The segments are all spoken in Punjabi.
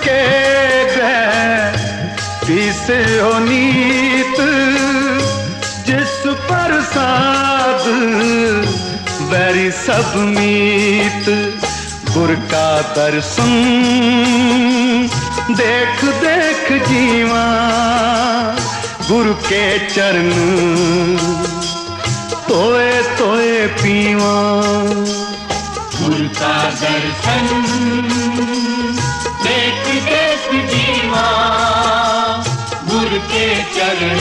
ਗੁਰੂ ਕੇ ਗ੍ਰਹਿ ਤੀਸਿਓ ਨੀਤ ਜਿਸ ਪ੍ਰਸਾਦ ਵੈਰੀ ਸਭ ਮੀਤ। ਗੁਰ ਕਾ ਦਰਸ਼ਨ ਦੇਖ ਦੇਖ ਜੀਵਾ ਗੁਰੂ ਕੇ ਚਰਨ। ਤੋਏ ਤੋਏ ਪੀਵਾ। गुरु का दर्शन देख देख जीवा गुरु के चरण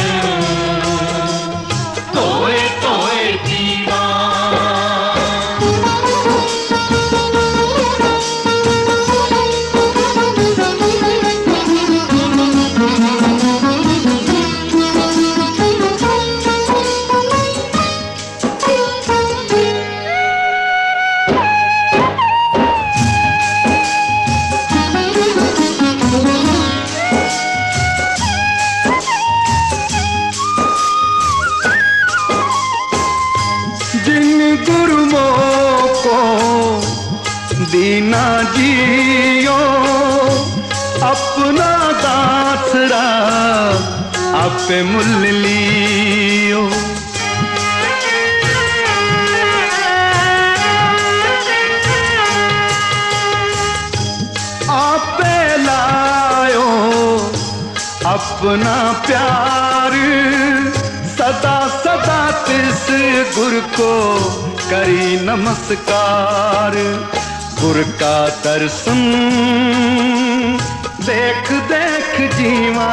आपे मुल लियो आपे लायो अपना प्यार सदा सदा तिस गुर को करी नमस्कार गुर का दर्शन देख देख जीवा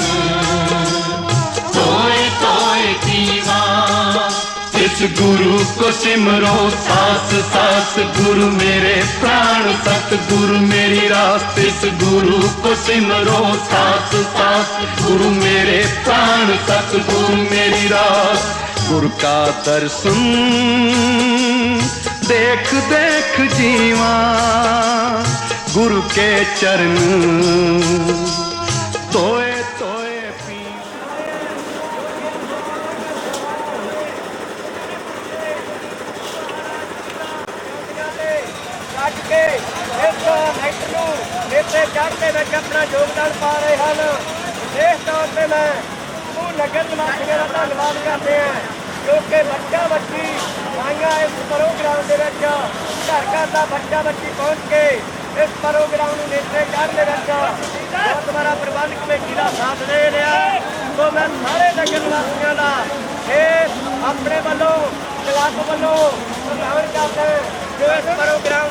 गुरु को सिमरो सास सास गुरु मेरे प्राण सत गुरु मेरी रास इस गुरु को सिमरो सास सास गुरु मेरे प्राण सत गुरु मेरी रास गुरु का दर्शन देख देख जीवा गुरु के चरण तोए तोए ਨੇਤੇ ਚੜ੍ਹਦੇ ਵਿੱਚ ਆਪਣਾ ਯੋਗਦਾਨ ਪਾ ਰਹੇ ਹਨ। ਇਸ ਤੌਰ ਤੇ ਮੈਂ ਉਹ ਨਗਰ ਨਿਵਾਸੀਆਂ ਦਾ ਧੰਨਵਾਦ ਕਰਦੇ ਹਾਂ ਕਿਉਂਕਿ ਬੱਚਾ ਬੱਚੀ ਆਈਆਂ ਇਸ ਪ੍ਰੋਗਰਾਮ ਦੇ ਵਿੱਚ ਘਰ ਘਰ ਦਾ ਬੱਚਾ ਬੱਚੀ ਪਹੁੰਚ ਕੇ ਇਸ ਪ੍ਰੋਗਰਾਮ ਨੂੰ ਨੇਤੇ ਚੜ੍ਹਨ ਦੇ ਵਿੱਚ ਬਹੁਤ ਬੜਾ ਪ੍ਰਬੰਧ ਕਮੇਟੀ ਦਾ ਸਾਥ ਦੇ ਰਿਹਾ ਸੋ ਮੈਂ ਸਾਰੇ ਨਗਰ ਨਿਵਾਸੀਆਂ ਦਾ ਇਹ ਆਪਣੇ ਵੱਲੋਂ ਕਲੱਬ ਵੱਲੋਂ ਪ੍ਰਧਾਨ ਕਰਦੇ ਜੋ ਇਸ ਪ੍ਰੋਗਰਾਮ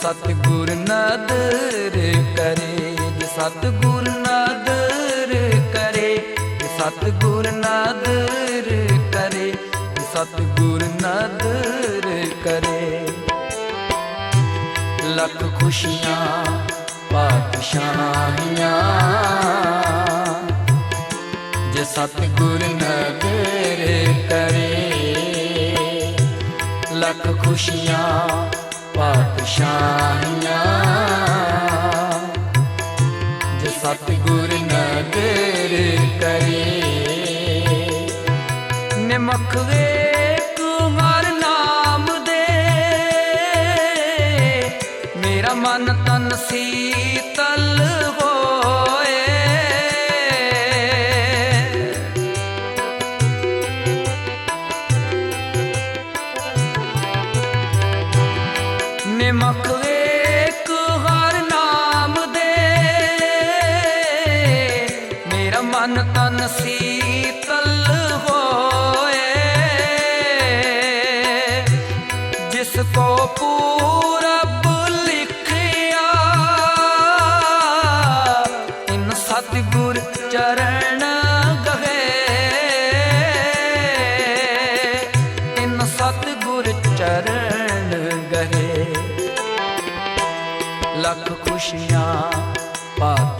ਸਤਿਗੁਰ ਨਦਰ ਕਰੇ, ਜੇ ਸਤਿਗੁਰ ਨਦਰ ਕਰੇ, ਜੇ ਸਤਿਗੁਰ ਨਦਰ ਕਰੇ, ਜੇ ਸਤਿਗੁਰ ਨਦਰ ਕਰੇ। ਲੱਖ ਖੁਸ਼ੀਆਂ, ਪਾਤਸ਼ਾਹੀਆਂ, ਜੇ ਸਤਿਗੁਰ ਨਦਰ ਕਰੇ, ਲੱਖ ਖੁਸ਼ੀਆਂ ਪਾਤਸ਼ਾਹੀਆਂ ਜੇ ਸਤਿਗੁਰ ਨਦਰ ਕਰੇ। ਨਿਮਖ ਵੇਖ ਹਰ ਨਾਮ ਦੇ। ਮੇਰਾ ਮਨ ਤਨ ਸੀਤਲ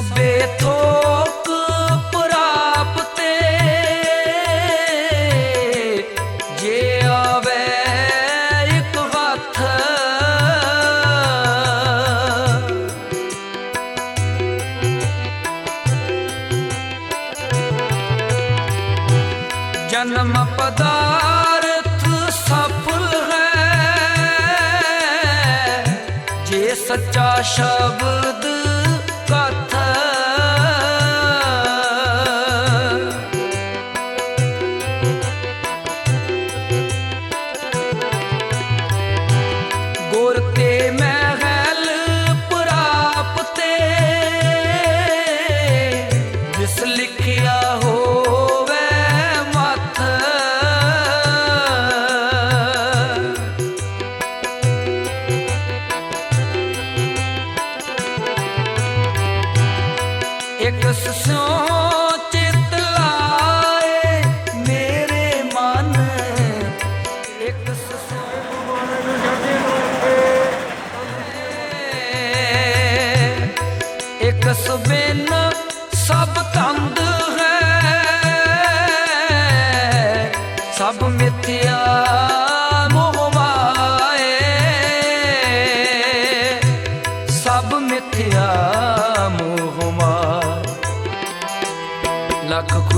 ਸਭੇ ਥੋਕ ਪ੍ਰਾਪਤੇ ਜੇ ਆਵੇ ਇੱਕ ਹੱਥ ਜਨਮ ਪਦਾਰਥ ਸਫਲ ਹੈ। ਜੇ ਸੱਚਾ ਸ਼ਬਦ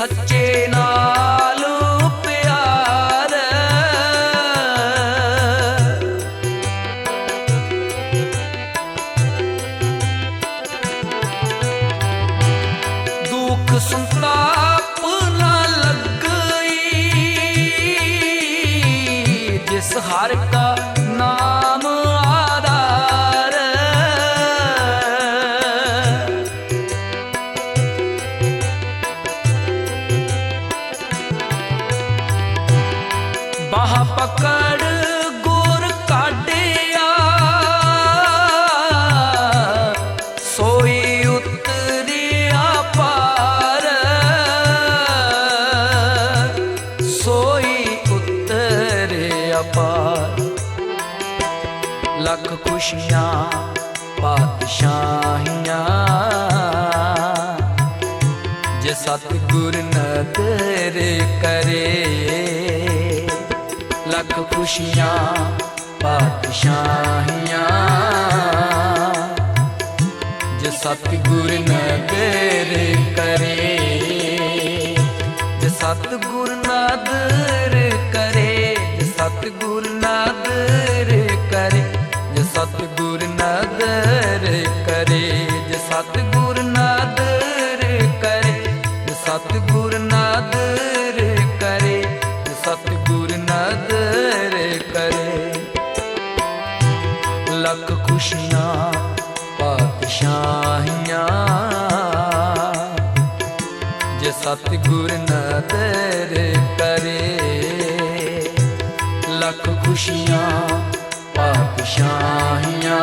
ਸੱਚੇ ਪਕੜ ਗੋਰ ਕਾਟਿਆ ਸੋਈ ਉਤਰਿਆ ਪਾਰ ਸੋਈ ਉਤਰਿਆ ਪਾਰ ਲੱਖ ਖੁਸ਼ੀਆਂ, ਪਾਤਸ਼ਾਹੀਆਂ। ਜੇ ਸਤਿਗੁਰ ਨਦਰ ਕਰੇ ਲੱਖ ਖੁਸ਼ੀਆਂ ਪਾਤਸ਼ਾਹੀਆਂ ਜੇ ਸਤਿਗੁਰ ਨੇ ਤੇਰੇ ਕਰੇ ਖੁਸ਼ੀਆਂ, ਪਾਤਸ਼ਾਹੀਆਂ। ਜੇ ਸਤਿਗੁਰ ਨਾ ਤੇਰੇ ਕਰੇ, ਲੱਖ ਖੁਸ਼ੀਆਂ, ਪਾਤਸ਼ਾਹੀਆਂ।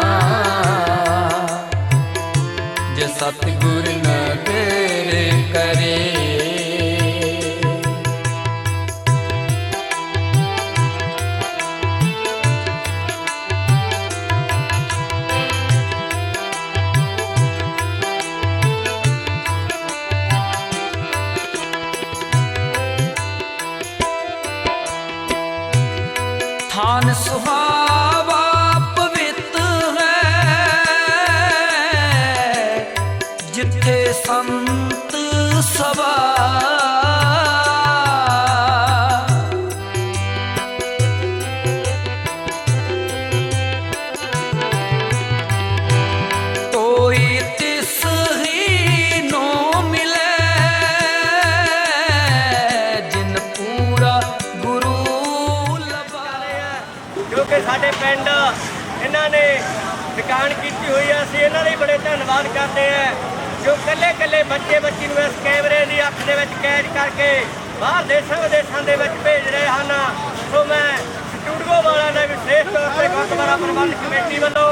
ਜੇ ਸਤਿਗੁਰ ਨਾ ਤੇਰੇ ਕਰੇ ਧੰਨਵਾਦ ਕਰਦੇ ਆ, ਜੋ ਕੱਲੇ ਕੱਲੇ ਬੱਚੇ ਬੱਚੀ ਨੂੰ ਇਸ ਕੈਮਰੇ ਦੀ ਅੱਖ ਦੇ ਵਿੱਚ ਕੈਦ ਕਰਕੇ ਬਾਹਰ ਦੇਸ਼ਾਂ ਵਿਦੇਸ਼ਾਂ ਦੇ ਵਿੱਚ ਭੇਜ ਰਹੇ ਹਨ। ਸੋ ਮੈਂ ਸਟੂਡੀਓ ਵਾਲਿਆਂ ਦਾ ਵਿਸ਼ੇਸ਼ ਤੌਰ ਤੇ ਗੁਰਦੁਆਰਾ ਪ੍ਰਬੰਧ ਕਮੇਟੀ ਵੱਲੋਂ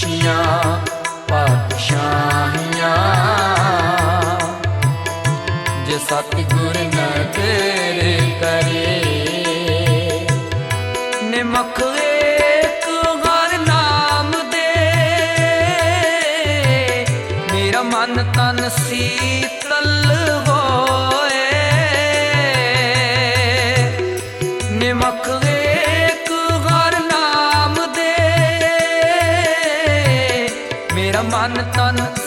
Krishna ਮੇਰਾ ਮਨ ਤਨ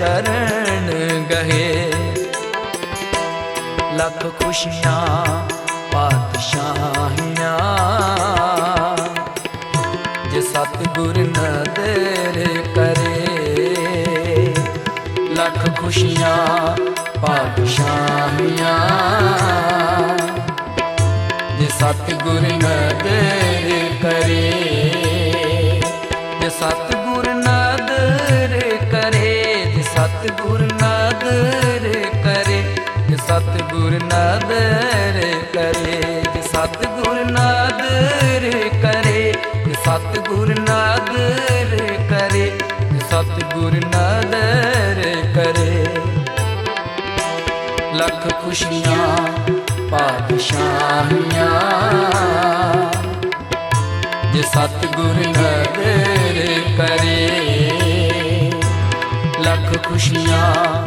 ਚਰਨ ਗਏ ਲੱਖ ਖੁਸ਼ੀਆਂ, ਪਾਤਸ਼ਾਹੀਆਂ। ਜੇ ਸਤਿਗੁਰ ਨਦਰ ਕਰੇ, ਲੱਖ ਖੁਸ਼ੀਆਂ, ਪਾਤਸ਼ਾਹੀਆਂ। ਜੇ ਸਤਿਗੁਰ ਨਦਰ ਕਰੇ। ਸਤਿਗੁਰ ਨਦਰ ਕਰੇ, ਜੇ ਸਤਿਗੁਰ ਨਦਰ ਕਰੇ, ਜੇ ਸਤਿਗੁਰ ਨਦਰ ਕਰੇ, ਜੇ ਸਤਿਗੁਰ ਨਦਰ ਕਰੇ, ਜੇ ਸਤਿਗੁਰ ਨਦਰ ਕਰੇ। ਲੱਖ ਖੁਸ਼ੀਆਂ, ਪਾਤਸ਼ਾਹੀਆਂ, ਜੇ ਸਤਿਗੁਰ ਨਦਰ ਕਰੇ। ਲੱਖ ਖੁਸ਼ੀਆਂ